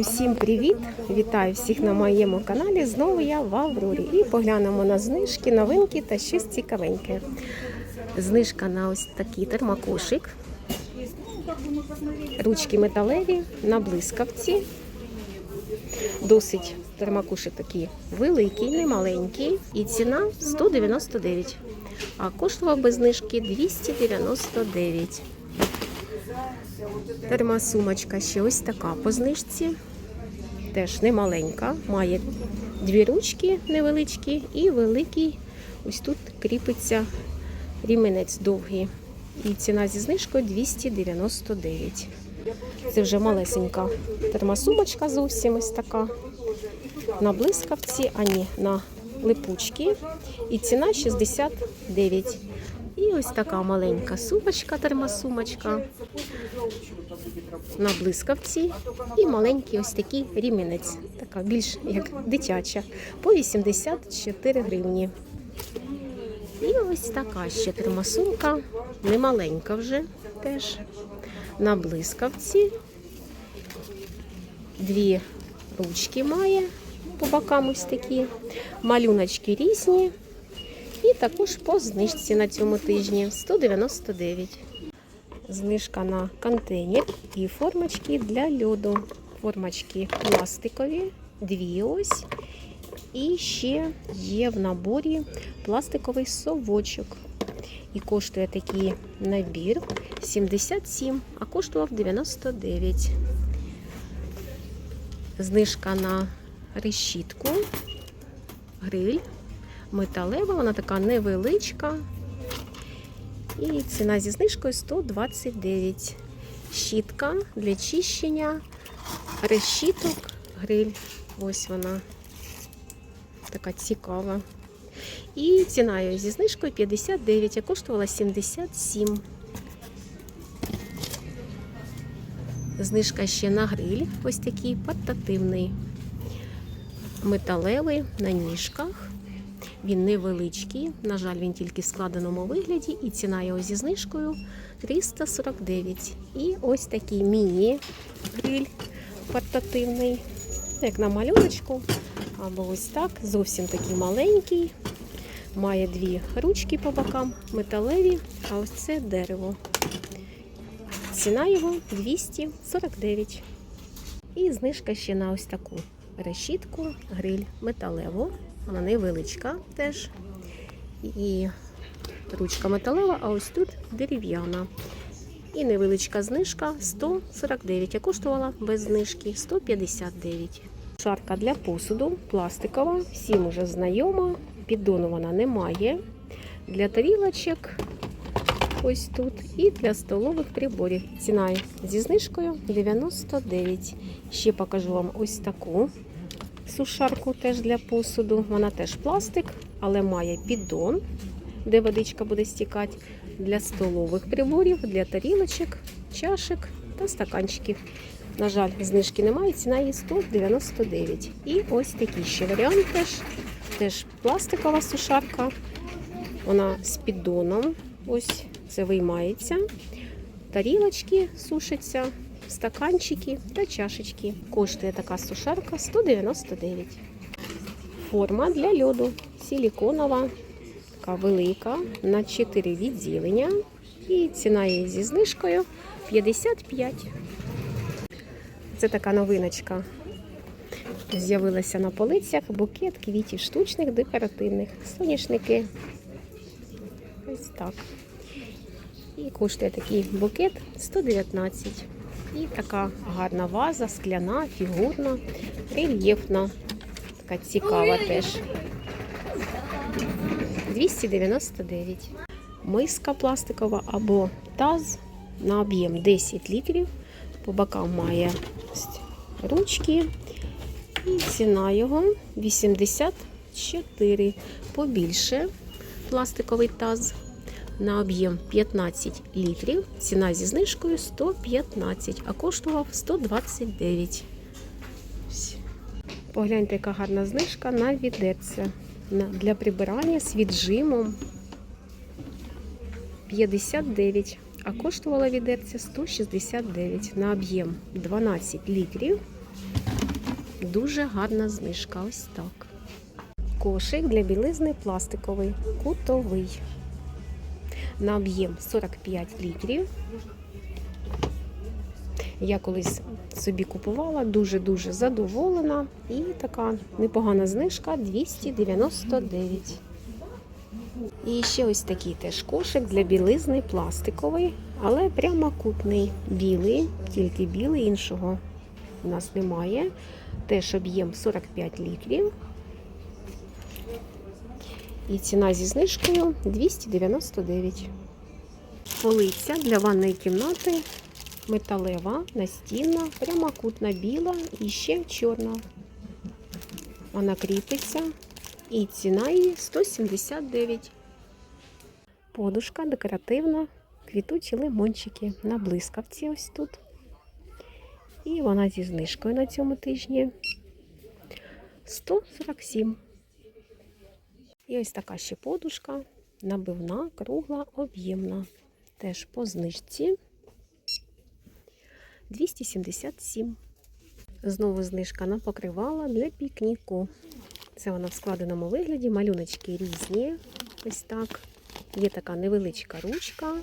Усім привіт! Вітаю всіх на моєму каналі. Знову я в Аврорі. І поглянемо на знижки, новинки та щось цікавеньке. Знижка на ось такий термокошик. Ручки металеві на блискавці. Досить термокошик такий великий, не маленький. І ціна 199. А коштував без знижки 299. Термосумочка ще ось така по знижці. Теж не маленька. Має дві ручки невеличкі і великий. Ось тут кріпиться ріменець довгий. І ціна зі знижкою 299. Це вже малесенька термосумочка зовсім ось така. На блискавці, а ні, на липучки. І ціна 69. І ось така маленька сумочка, термосумочка на блискавці. І маленький ось такий рімінець. Така більш як дитяча. По 84 гривні. І ось така ще термосумка. Немаленька вже теж. На блискавці. Дві ручки має по бокам ось такі. Малюночки різні. І також по знижці на цьому тижні 199. Знижка на контейнер і формочки для льоду. Формочки пластикові, дві ось. І ще є в наборі пластиковий совочок. І коштує такий набір 77, а коштував 99. Знижка на решітку, гриль металева, вона така невеличка. І ціна зі знижкою 129. Щітка для чищення, решіток, гриль. Ось вона така цікава. І ціна зі знижкою 59, а коштувала 77. Знижка ще на гриль, ось такий портативний, металевий на ніжках. Він невеличкий, на жаль, він тільки в складеному вигляді, і ціна його зі знижкою 349. І ось такий міні-гриль портативний, як на малюночку, або ось так, зовсім такий маленький. Має дві ручки по бокам, металеві, а ось це дерево. Ціна його 249. І знижка ще на ось таку решітку, гриль металеву. Вона невеличка теж. І ручка металева, а ось тут дерев'яна. І невеличка знижка 149, а коштувала без знижки 159. Шарка для посуду пластикова, всім уже знайома. Піддону вона немає. Для тарілочок ось тут. І для столових приборів. Ціна зі знижкою 99. Ще покажу вам ось таку сушарку теж для посуду. Вона теж пластик, але має піддон, де водичка буде стікати для столових приборів, для тарілочок, чашок та стаканчиків. На жаль, знижки немає, ціна її 199. І ось такий ще варіант теж. Теж пластикова сушарка. Вона з піддоном. Ось це виймається. Тарілочки сушаться стаканчики та чашечки. Коштує така сушарка 199. Форма для льоду силіконова, така велика, на 4 відділення. І ціна її зі знижкою 55. Це така новиночка. З'явилася на полицях букет квітів штучних, декоративних, соняшники. Ось так. І коштує такий букет 119. І така гарна ваза, скляна, фігурна, рельєфна. Така цікава теж. 299. Миска пластикова або таз на об'єм 10 літрів. По бокам має ручки. І ціна його 84. Побільше пластиковий таз на об'єм 15 літрів. Ціна зі знижкою 115, а коштував 129. Погляньте, яка гарна знижка на відерце для прибирання з віджимом 59, а коштувала відерця 169 на об'єм 12 літрів. Дуже гарна знижка. Ось так. Кошик для білизни пластиковий, кутовий. На об'єм 45 літрів. Я колись собі купувала, дуже-дуже задоволена. І така непогана знижка 299. І ще ось такий теж кошик для білизни пластиковий, але прямокутний. Білий, тільки білий, іншого у нас немає. Теж об'єм 45 літрів. І ціна зі знижкою 299. Полиця для ванної кімнати металева, настінна, прямокутна біла і ще чорна. Вона кріпиться. І ціна її 179. Подушка декоративна, квітучі лимончики на блискавці ось тут. І вона зі знижкою на цьому тижні 147. І ось така ще подушка, набивна, кругла, об'ємна. Теж по знижці 277. Знову знижка на покривала для пікніку. Це вона в складеному вигляді. Малюночки різні. Ось так. Є така невеличка ручка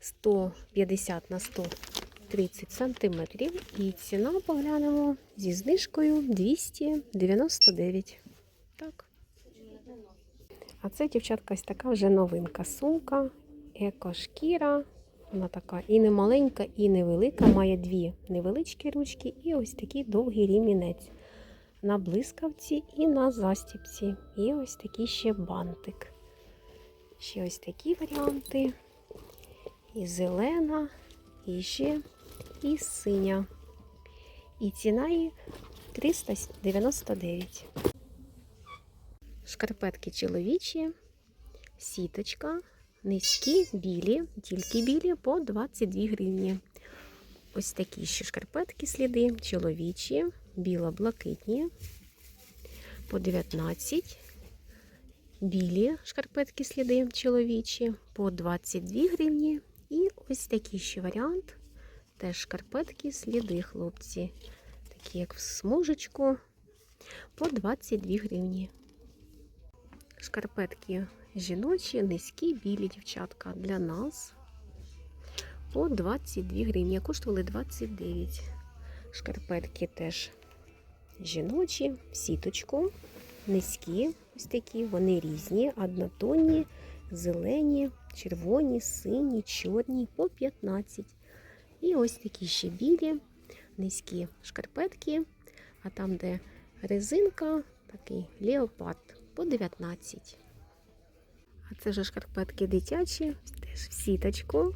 150 на 130 сантиметрів. І ціна поглянемо зі знижкою 299. Так. А це, дівчатка, ось така вже новинка. Сумка, екошкіра. Вона така і не маленька, і невелика. Має дві невеличкі ручки і ось такий довгий рімінець. На блискавці і на застіпці. І ось такий ще бантик. Ще ось такі варіанти. І зелена, і ще і синя. І ціна її 399. Шкарпетки чоловічі, сіточка, низькі, білі, тільки білі по 22 гривні. Ось такі ще шкарпетки сліди, чоловічі, біло-блакитні по 19. Білі шкарпетки сліди чоловічі по 22 гривні. І ось такий ще варіант. Теж шкарпетки сліди, хлопці. Такі, як в смужечку, по 22 гривні. Шкарпетки жіночі, низькі, білі дівчатка для нас по 22 гривні. Коштували 29. Шкарпетки теж жіночі, сіточку, низькі, ось такі, вони різні, однотонні, зелені, червоні, сині, чорні по 15. І ось такі ще білі, низькі шкарпетки, а там, де резинка, такий леопард по 19. А це вже шкарпетки дитячі, теж в сіточку.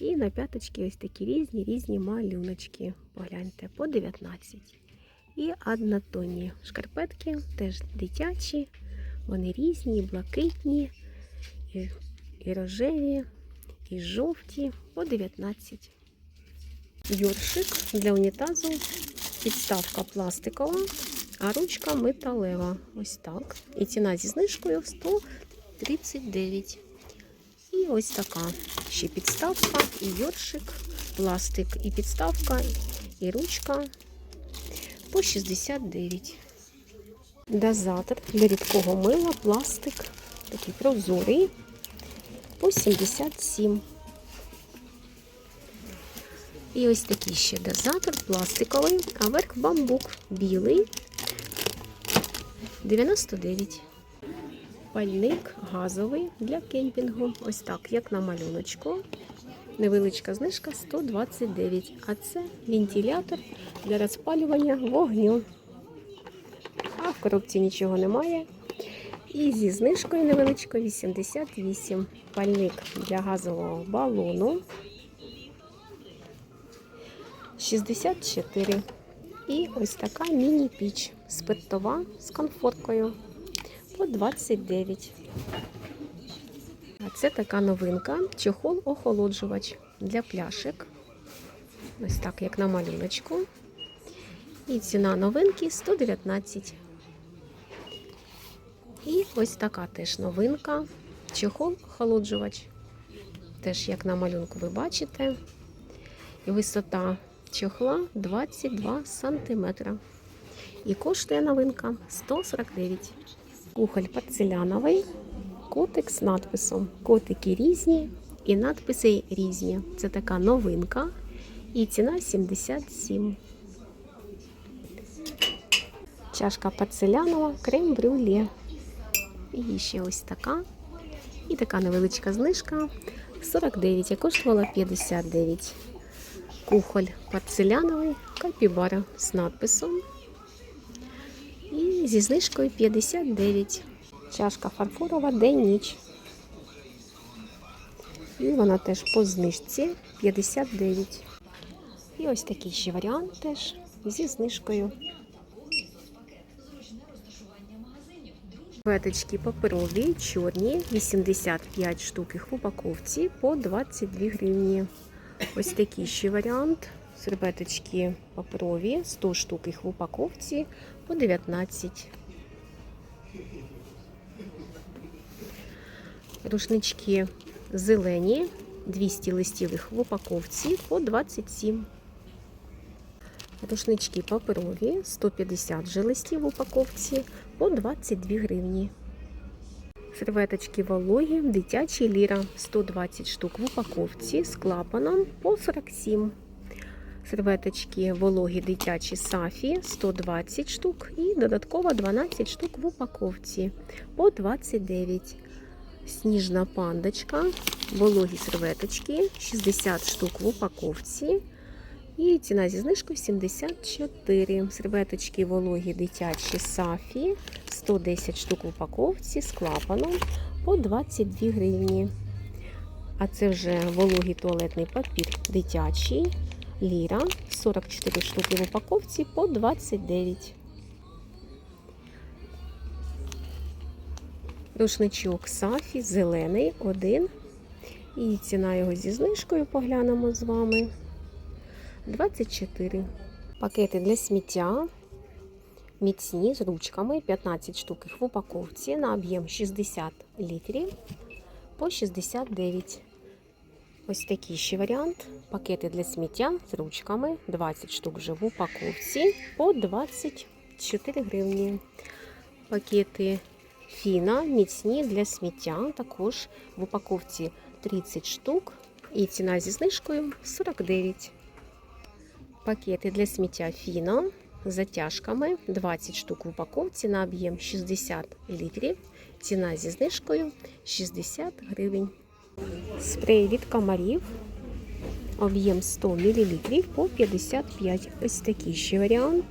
І на п'яточки ось такі різні різні малюночки. Погляньте, по 19. І однотонні шкарпетки, теж дитячі. Вони різні, блакитні, і, і рожеві, і жовті, по 19. Йоршик для унітазу, підставка пластикова, а ручка металева. Ось так. І ціна зі знижкою 139. І ось така ще підставка, і йоршик, пластик, і підставка, і ручка по 69. Дозатор для рідкого мила, пластик, такий прозорий, по 77. І ось такий ще дозатор пластиковий, а верх бамбук білий 99. Пальник газовий для кемпінгу. Ось так, як на малюночку. Невеличка знижка 129. А це вентилятор для розпалювання вогню. А в коробці нічого немає. І зі знижкою невеличкою 88. Пальник для газового балону 64. І ось така міні-піч спиртова з комфорткою по 29. А це така новинка чохол-охолоджувач для пляшек. Ось так, як на малюночку. І ціна новинки 119. І ось така теж новинка. Чохол-охолоджувач. Теж, як на малюнку, ви бачите. І висота чохла 22 см. І коштує новинка 149. Кухоль порцеляновий, котик з надписом. Котики різні і надписи різні. Це така новинка. І ціна 77. Чашка порцелянова, крем-брюле. І ще ось така. І така невеличка знижка 49, а коштувала 59. Кухоль порцеляновий, капібара з надписом. І зі знижкою 59. Чашка фарфорова день-ніч. І вона теж по знижці 59. І ось такий ще варіант теж зі знижкою. Веточки паперові, чорні, 85 штук в упаковці по 22 гривні. Ось такий ще варіант. Серветочки паперові, 100 штук їх в упаковці по 19. Рушнички зелені, 200 листівих в упаковці по 27. Рушнички паперові, 150 же листів в упаковці по 22 гривні. Серветочки вологі, дитячі ліра, 120 штук в упаковці з клапаном по 47. Серветочки вологі дитячі сафі 120 штук і додатково 12 штук в упаковці по 29. Сніжна пандочка, вологі серветочки 60 штук в упаковці. І ціна зі знижкою 74. Серветочки вологі дитячі сафі 110 штук в упаковці з клапаном по 22 гривні. А це вже вологий туалетний папір дитячий. Ліра 44 штуки в упаковці по 29. Рушничок Сафі зелений один. І ціна його зі знижкою поглянемо з вами. 24. Пакети для сміття. Міцні з ручками 15 штук в упаковці на об'єм 60 літрів по 69. Ось такий ще варіант. Пакети для сміття з ручками 20 штук вже в упаковці по 24 гривні. Пакети фіна міцні для сміття. Також в упаковці 30 штук. І ціна зі знижкою 49. Пакети для сміття фіно з затяжками 20 штук в упаковці на об'єм 60 літрів. Ціна зі знижкою 60 гривень. Спрей від комарів. Об'єм 100 мл по 55. Ось такий ще варіант.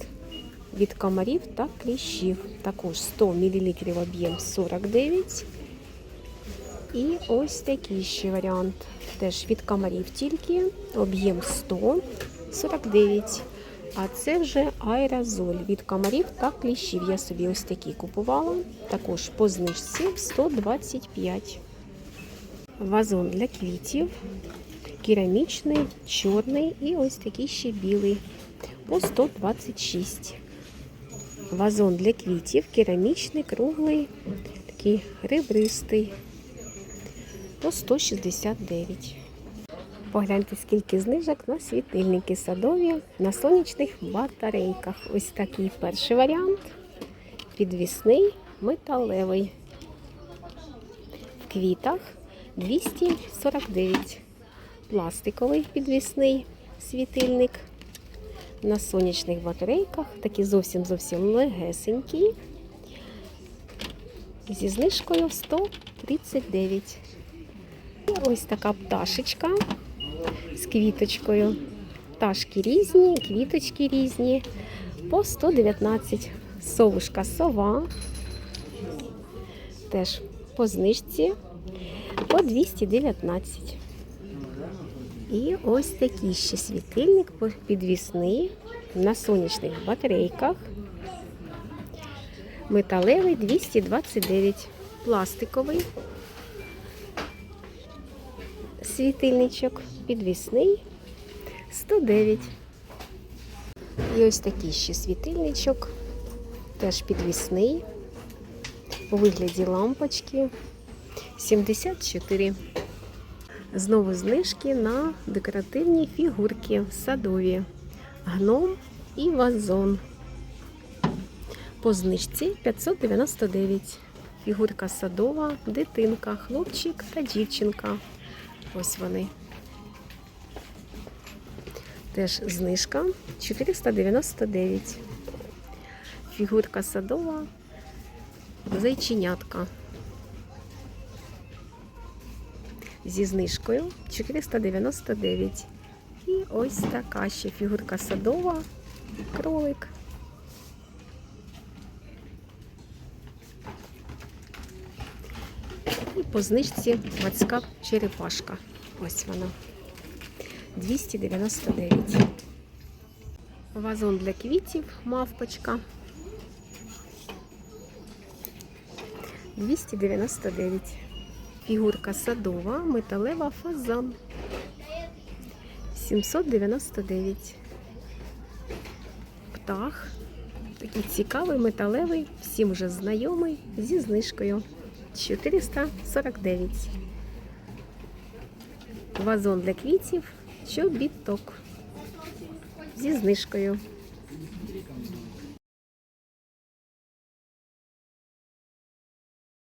Від комарів та кліщів. Також 100 мл об'єм 49. І ось такий ще варіант. Теж від комарів тільки. Об'єм 100 49. А це вже аерозоль від комарів та кліщів. Я собі ось такі купувала. Також по знижці 125. Вазон для квітів. Керамічний, чорний і ось такий ще білий. По 126. Вазон для квітів, керамічний, круглий, такий ребристий. По 169. Погляньте, скільки знижок на світильники садові на сонячних батарейках. Ось такий перший варіант. Підвісний металевий. В квітах 249. Пластиковий підвісний світильник. На сонячних батарейках. Такі зовсім зовсім легесенькі. Зі знижкою 139. Ось така пташечка з квіточкою. Пташки різні, квіточки різні. По 119. Совушка сова. Теж по знижці по 219. І ось такий ще світильник підвісний на сонячних батарейках. Металевий 229, пластиковий світильничок, підвісний 109. І ось такий ще світильничок, теж підвісний, у вигляді лампочки 74. Знову знижки на декоративні фігурки садові. гном і вазон. По знижці 599. Фігурка садова, дитинка, хлопчик та дівчинка. Ось вони. Теж знижка 499. Фігурка садова, зайченятка. Зі знижкою 499. І ось така ще фігурка садова, кролик. І по знижці морська черепашка. Ось вона. 299. Вазон для квітів, мавпочка. 299. Фігурка садова, металева фазан. 799. Птах. Такий цікавий, металевий, всім вже знайомий, зі знижкою. 449. Вазон для квітів, чобіток. Зі знижкою.